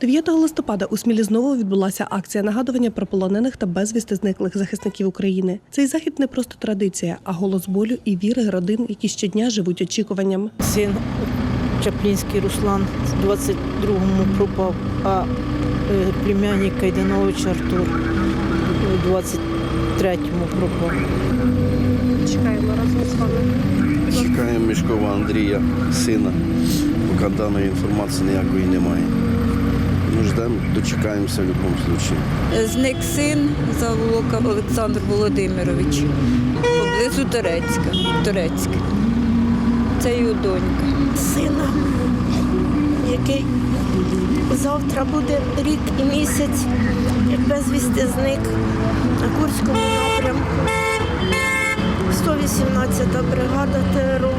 9 листопада у Смілі знову відбулася акція нагадування про полонених та безвісти зниклих захисників України. Цей захід не просто традиція, а голос болю і віри родин, які щодня живуть очікуванням. Син Чаплінський Руслан в 22-му пропав, а е, племянник Кайданович Артур у 23-му пропав. Чекаємо разом з вами. Чекаємо Мішкова Андрія, сина, поки даної інформації ніякої немає. Ждемо, дочекаємося в будь-якому випадку. Зник син Заволока Олександр Володимирович поблизу Турецька. Турецьке. Це його донька. сина, який завтра буде рік і місяць, як безвісти зник на Курському напрямку. 118-та бригада ТРО,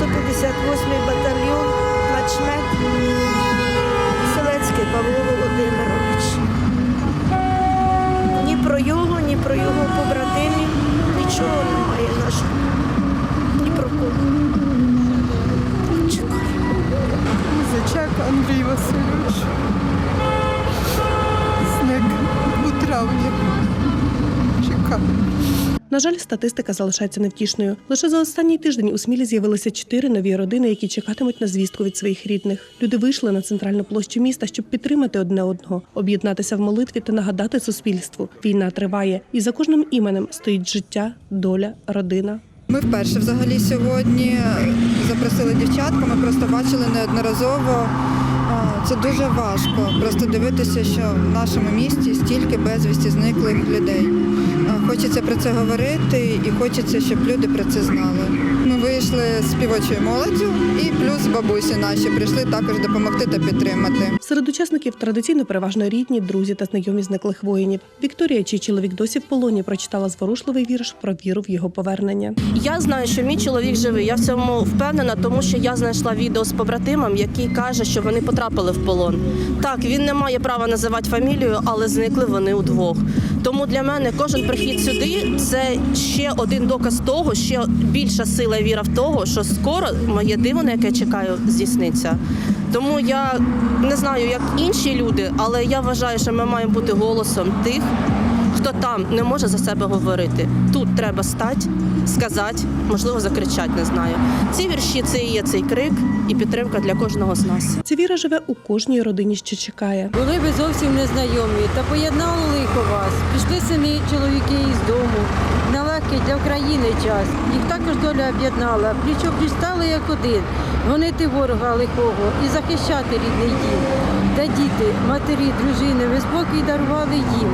158-й батальйон, начмет Андрій Васильович. Зник у травні. Чекаю. На жаль, статистика залишається невтішною. Лише за останній тиждень у Смілі з'явилися чотири нові родини, які чекатимуть на звістку від своїх рідних. Люди вийшли на центральну площу міста, щоб підтримати одне одного, об'єднатися в молитві та нагадати суспільству. Війна триває, і за кожним іменем стоїть життя, доля, родина. Ми вперше взагалі сьогодні запросили дівчатку. Ми просто бачили неодноразово. Це дуже важко. Просто дивитися, що в нашому місті стільки безвісті зниклих людей. Хочеться про це говорити і хочеться, щоб люди про це знали. Ми вийшли з співочою молоддю і плюс бабусі наші прийшли також допомогти та підтримати. Серед учасників традиційно переважно рідні, друзі та знайомі зниклих воїнів. Вікторія, чий чоловік досі в полоні, прочитала зворушливий вірш про віру в його повернення. Я знаю, що мій чоловік живий. Я в цьому впевнена, тому що я знайшла відео з побратимом, який каже, що вони потрапили в полон. Так, він не має права називати фамілію, але зникли вони удвох. Тому для мене кожен прихід сюди це ще один доказ того, ще більша сила і віра в того, що скоро моє диво, на яке чекаю, здійсниться. Тому я не знаю, як інші люди, але я вважаю, що ми маємо бути голосом тих, хто там не може за себе говорити. Тут треба стати, сказати, можливо, закричати, не знаю. Ці вірші це і є цей крик і підтримка для кожного з нас. Ця віра живе у кожній родині, що чекає. Були ви зовсім незнайомі, та поєднало лихо вас. Пішли сини чоловіки із дому. Нелегкий для України час. Їх також доля об'єднала. Пліч опліч стали як один. Гонити ворога лихого і захищати рідний дім. Та діти, матері, дружини, ви спокій дарували їм.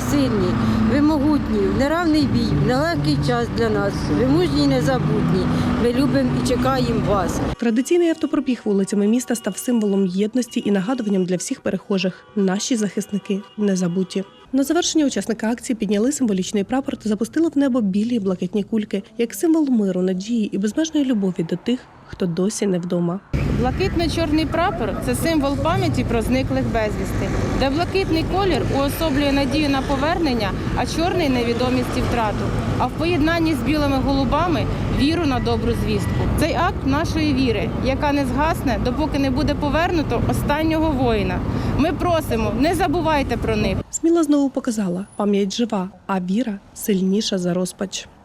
Сильні, ви могутні, в неравний бій, в нелегкий час для нас. Ви мужні й незабутні. Ми любимо і чекаємо вас. Традиційний автопробіг вулицями міста став символом єдності і нагадуванням для всіх перехожих. Наші захисники не забуті. На завершення учасника акції підняли символічний прапор та запустили в небо білі і блакитні кульки як символ миру, надії і безмежної любові до тих, хто досі не вдома. Блакитно-чорний прапор це символ пам'яті про зниклих безвісти, де блакитний колір уособлює надію на повернення, а чорний невідомість і втрату. А в поєднанні з білими голубами віру на добру звістку. Цей акт нашої віри, яка не згасне, допоки не буде повернуто останнього воїна. Ми просимо, не забувайте про них. Сміла знову показала, пам'ять жива, а віра сильніша за розпач.